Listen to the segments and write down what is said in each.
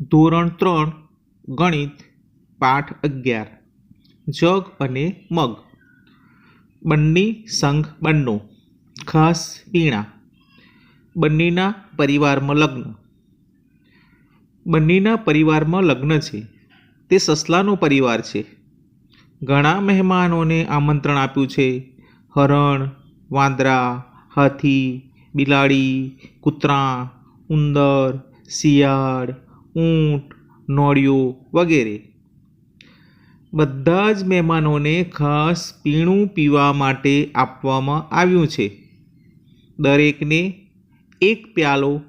ધોરણ ત્રણ, ગણિત, પાઠ અગિયાર. જગ અને મગ. બંની સંઘ બંનો. ખાસ પીણા બંનીના પરિવારમાં લગ્ન. બંનીના પરિવારમાં લગ્ન છે. તે સસલાનો પરિવાર છે. ઘણા મહેમાનોને આમંત્રણ આપ્યું છે. હરણ, વાંદરા, હાથી, બિલાડી, કૂતરા, ઉંદર, શિયાળ ઊંટ, નોળિયો વગેરે. બધા જ મહેમાનોને ખાસ પીણું પીવા માટે આપવામાં આવ્યું છે. દરેકને એક પ્યાલો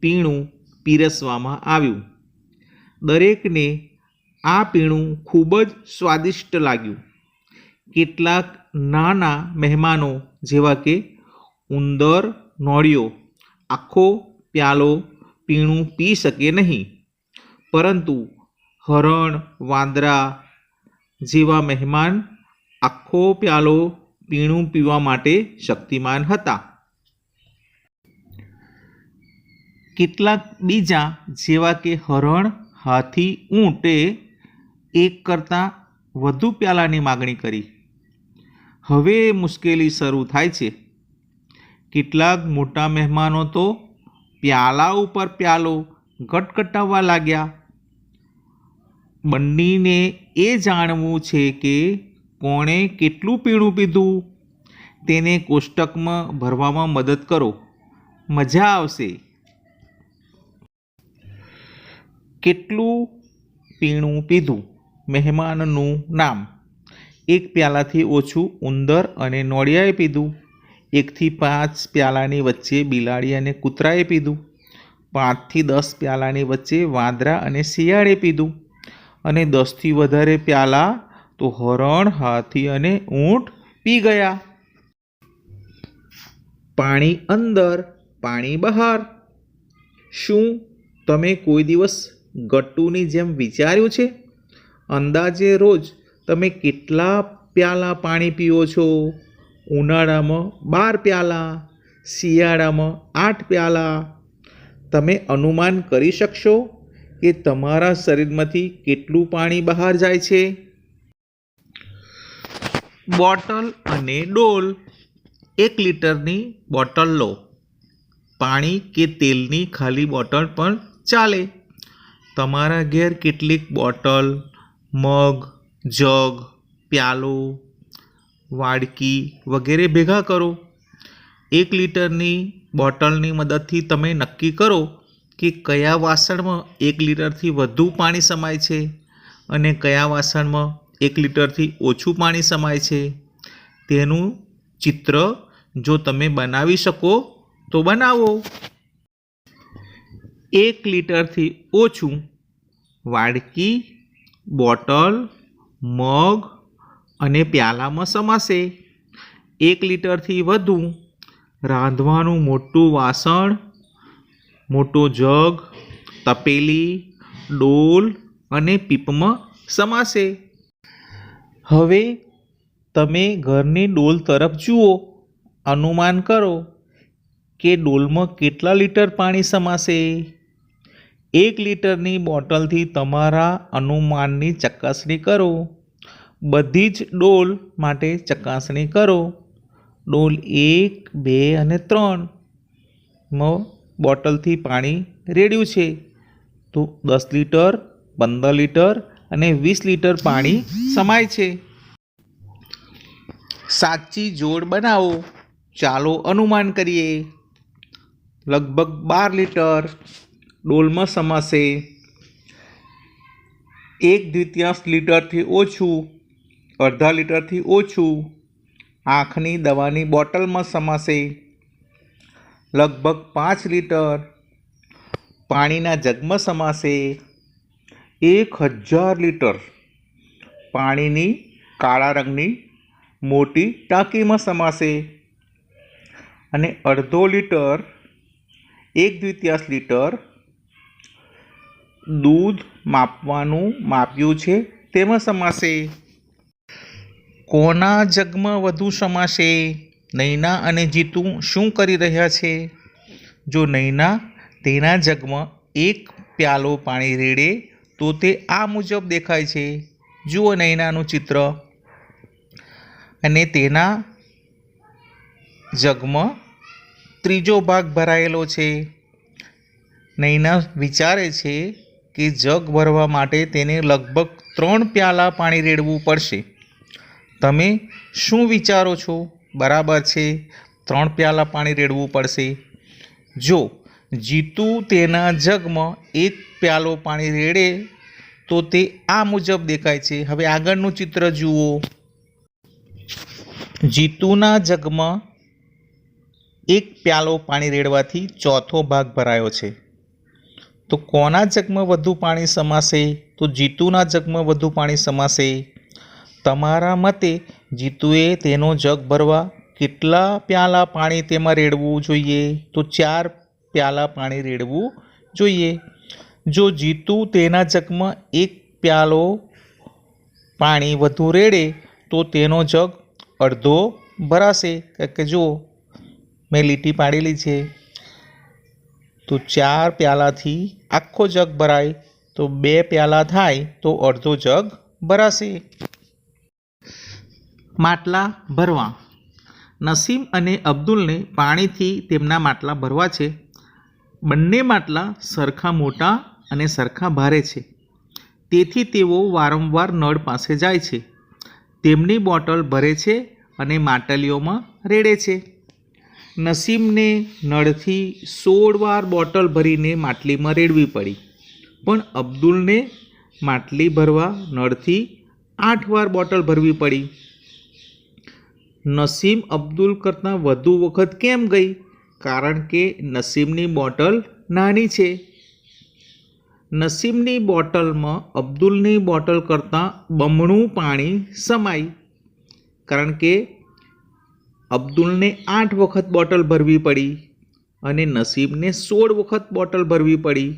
પીણું પીરસવામાં આવ્યું. દરેકને આ પીણું ખૂબ જ સ્વાદિષ્ટ લાગ્યું. કેટલાક નાના મહેમાનો, જેવા કે ઉંદર, નોળિયો, આખો પ્યાલો પીણું પી શકે નહીં. પરંતુ હરણ, વાંદરા જેવા મહેમાન આખો પ્યાલો પીણું પીવા માટે શક્તિમાન હતા. કેટલાક બીજા જેવા કે હરણ, હાથી, ઊંટે એક કરતાં વધુ પ્યાલાની માગણી કરી. હવે મુશ્કેલી શરૂ થાય છે. કેટલાક મોટા મહેમાનો તો પ્યાલા ઉપર પ્યાલો ગટગટાવવા લાગ્યા. બંનેને એ જાણવું છે કે કોણે કેટલું પીણું પીધું? તેને કોષ્ટકમાં ભરવામાં મદદ કરો. મજા આવશે. કેટલું પીણું પીધું? મહેમાનનું નામ. એક પ્યાલાથી ઓછું ઉંદર અને નોળિયાએ પીધું. એકથી પાંચ પ્યાલાની વચ્ચે બિલાડી અને કૂતરાએ પીધું. પાંચથી દસ પ્યાલાની વચ્ચે વાંદરા અને શિયાળે પીધું. અને દસથી વધારે પ્યાલા તો હરણ, હાથી અને ઊંટ પી ગયા. પાણી અંદર, પાણી બહાર. શું તમે કોઈ દિવસ ગટ્ટુની જેમ વિચાર્યું છે? અંદાજે રોજ તમે કેટલા પ્યાલા પાણી પીઓ છો? ઉનાળામાં બાર પ્યાલા, શિયાળામાં આઠ પ્યાલા. તમે અનુમાન કરી શકશો? કે તમારા શરીરમાંથી કેટલું પાણી બહાર જાય છે? બોટલ અને ડોલ. એક લીટરની બોટલ લો. પાણી કે તેલની ખાલી બોટલ પણ ચાલે. તમારા ઘેર કેટલીક બોટલ, મગ, જગ, પ્યાલો, વાડકી વગેરે ભેગા કરો. એક લીટરની બોટલની મદદથી તમે નક્કી કરો કે કયા વાસણમાં એક લીટરથી વધુ પાણી સમાય છે અને કયા વાસણમાં એક લીટરથી ઓછું પાણી સમાય છે? તેનું ચિત્ર જો તમે બનાવી શકો તો બનાવો. એક લીટરથી ઓછું વાડકી, બોટલ, મગ અને પ્યાલામાં સમાશે. એક લીટરથી વધુ રાંધવાનું મોટું વાસણ મોટો જગ, તપેલી, ડોલ અને પીપમાં સમાશે. હવે તમે ઘરની ડોલ તરફ જુઓ, અનુમાન કરો કે ડોલમાં કેટલા લીટર પાણી સમાશે. એક લીટરની બોટલથી તમારા અનુમાનની ચકાસણી કરો. બધી જ ડોલ માટે ચકાસણી કરો. ડોલ એક, બે અને ત્રણમાં બોટલથી પાણી રેડ્યું છે. તો દસ લીટર, પંદર લીટર અને વીસ લીટર પાણી સમાય છે. સાચી જોડ બનાવો. ચાલો અનુમાન કરીએ. લગભગ બાર લીટર ડોલમાં સમાશે. એક દ્વિતીયાંશ લીટરથી ઓછું, અડધા લીટરથી ઓછું. આંખની દવાની બોટલમાં સમાશે. લગભગ પાંચ લીટર પાણીના જગમાં સમાશે એક હજાર લીટર પાણીની કાળા રંગની મોટી ટાંકીમાં સમાશે અને અડધો લીટર, એક દ્વિતીયાંશ લીટર દૂધ માપવાનું માપ્યું છે. તેમાં સમાશે કોના જગમાં વધુ સમાશે નૈના અને જીતુ શું કરી રહ્યા છે? જો નૈના તેના જગમાં એક પ્યાલો પાણી રેડે, તો તે આ મુજબ દેખાય છે. જુઓ નૈનાનું ચિત્ર. અને તેના જગમાં ત્રીજો ભાગ ભરાયેલો છે. નૈના વિચારે છે કે જગ ભરવા માટે તેને લગભગ ત્રણ પ્યાલા પાણી રેડવું પડશે. તમે શું વિચારો છો? બરાબર છે? ત્રણ પ્યાલા પાણી રેડવું પડશે. જો જીતુ તેના જગમાં એક પ્યાલો પાણી રેડે, તો તે આ મુજબ દેખાય છે. હવે આગળનું ચિત્ર જુઓ. જીતુના જગમાં એક પ્યાલો પાણી રેડવાથી ચોથો ભાગ ભરાયો છે. તો કોના જગમાં વધુ પાણી સમાશે? તો જીતુના જગમાં વધુ પાણી સમાશે? તમારા મતે જીતુએ તેનો જગ ભરવા કેટલા પ્યાલા પાણી તેમાં રેડવું જોઈએ? તો ચાર પ્યાલા પાણી રેડવું જોઈએ. જો જીતુ તેના જગમાં એક પ્યાલો પાણી વધુ રેડે, તો તેનો જગ અડધો ભરાશે. કે જો મેં લીટી પાડેલી છે. તો ચાર પ્યાલાથી આખો જગ ભરાય, તો બે પ્યાલા થાય, તો અડધો જગ ભરાશે. માટલા ભરવા. નસીમ અને અબ્દુલને પાણીથી તેમના માટલા ભરવા છે. બંને માટલા સરખા મોટા અને સરખા ભારે છે. તેથી તેઓ વારંવાર નળ પાસે જાય છે. તેમની બોટલ ભરે છે અને માટલીઓમાં રેડે છે. નસીમને નળથી સોળ વાર બોટલ ભરીને માટલીમાં રેડવી પડી. પણ અબ્દુલને માટલી ભરવા નળથી આઠ વાર બોટલ ભરવી પડી. નસીમ અબ્દુલ કરતાં વધુ વખત કેમ ગઈ? કારણ કે નસીમની બોટલ નાની છે. નસીમની બોટલમાં અબ્દુલની બોટલ કરતાં બમણું પાણી સમાય. કારણ કે અબ્દુલને આઠ વખત બોટલ ભરવી પડી અને નસીબને સોળ વખત બોટલ ભરવી પડી.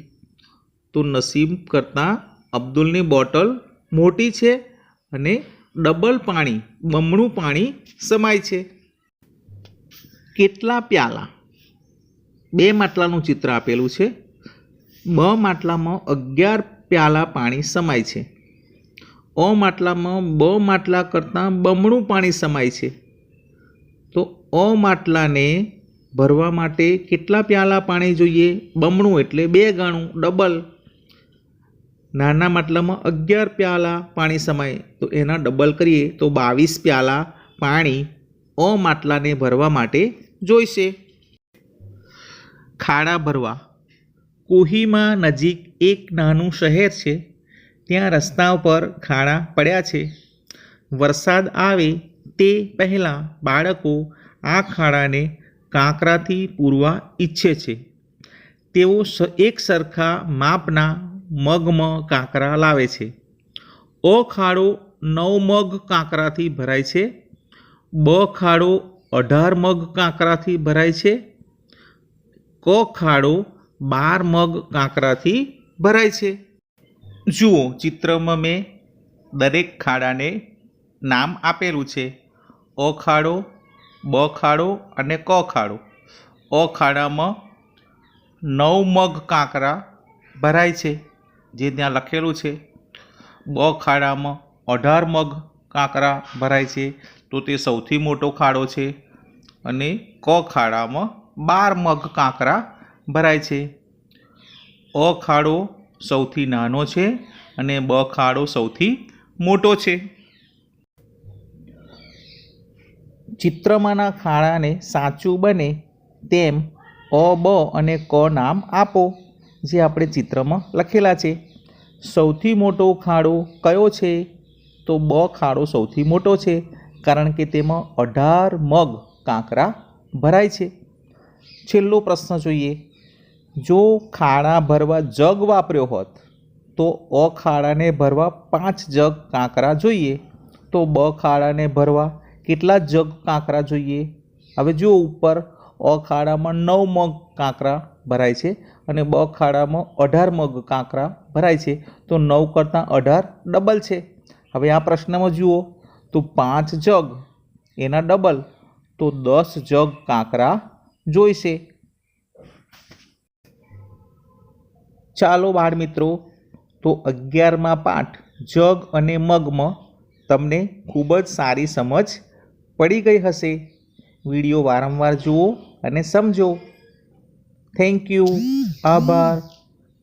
તો નસીબ કરતાં અબ્દુલની બોટલ મોટી છે અને ડબલ પાણી, બમણું પાણી સમાય છે. કેટલા પ્યાલા? બે માટલાનું ચિત્ર આપેલું છે. બ માટલામાં અગિયાર પ્યાલા પાણી સમાય છે. અ માટલામાં બ માટલા કરતાં બમણું પાણી સમાય છે. તો અ માટલાને ભરવા માટે કેટલા પ્યાલા પાણી જોઈએ? બમણું એટલે બે ગણું, ડબલ. નાના માટલામાં અગિયાર પ્યાલા પાણી સમાય. તો એના ડબલ કરીએ તો બાવીસ પ્યાલા પાણી અ માટલાને ભરવા માટે જોઈશે. ખાડા ભરવા. કોહીમાં નજીક એક નાનું શહેર છે. ત્યાં રસ્તા પર ખાડા પડ્યા છે. વરસાદ આવે તે પહેલાં બાળકો આ ખાડાને કાંકરાથી પૂરવા ઈચ્છે છે. તેઓ એક સરખા માપના મગમાં કાંકરા લાવે છે. અ ખાડો નવ મગ કાંકરાથી ભરાય છે. બ ખાડો અઢાર મગ કાંકરાથી ભરાય છે. ક ખાડો બાર મગ કાંકરાથી ભરાય છે. જુઓ, ચિત્રમાં મેં દરેક ખાડાને નામ આપેલું છે. અ ખાડો, બ ખાડો અને ક ખાડો. અ ખાડામાં નવ મગ કાંકરા ભરાય છે. જે ત્યાં લખેલું છે બ ખાડામાં અઢાર મગ કાંકરા ભરાય છે, તો તે સૌથી મોટો ખાડો છે અને ક ખાડામાં બાર મગ કાંકરા ભરાય છે. અ ખાડો સૌથી નાનો છે અને બ ખાડો સૌથી મોટો છે. ચિત્રમાંના ખાડાને સાચું બને તેમ અ, બ અને ક નામ આપો. જે આપણે ચિત્રમાં લખેલા છે. સૌથી મોટો ખાડો કયો છે? તો બ ખાડો સૌથી મોટો છે, કારણ કે તેમાં અઢાર મગ કાંકરા ભરાય છે. છેલ્લો પ્રશ્ન જોઈએ. જો ખાડા ભરવા જગ વાપર્યો હોત, તો અ ખાડાને ભરવા પાંચ જગ કાંકરા જોઈએ. તો બ ખાડાને ભરવા કેટલા જગ કાંકરા જોઈએ? હવે જો ઉપર, અ ખાડામાં નવ મગ કાંકરા ભરાય છે અને બ ખાડામાં અઢાર મગ કાંકરા ભરાય છે. તો નવ કરતાં અઢાર ડબલ છે. હવે આ પ્રશ્નમાં જુઓ, તો પાંચ જગ એના ડબલ, તો દસ જગ કાંકરા જોઈશે. ચાલો બાળ મિત્રો, તો અગિયારમાં પાઠ, જગ અને મગમાં તમને ખૂબ જ સારી સમજ પડી ગઈ હશે. વીડિયો વારંવાર જુઓ અને સમજો. થેન્ક યુ આભાર.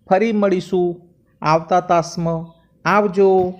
ફરી મળીશું. આવતા તાસમાં. આવજો.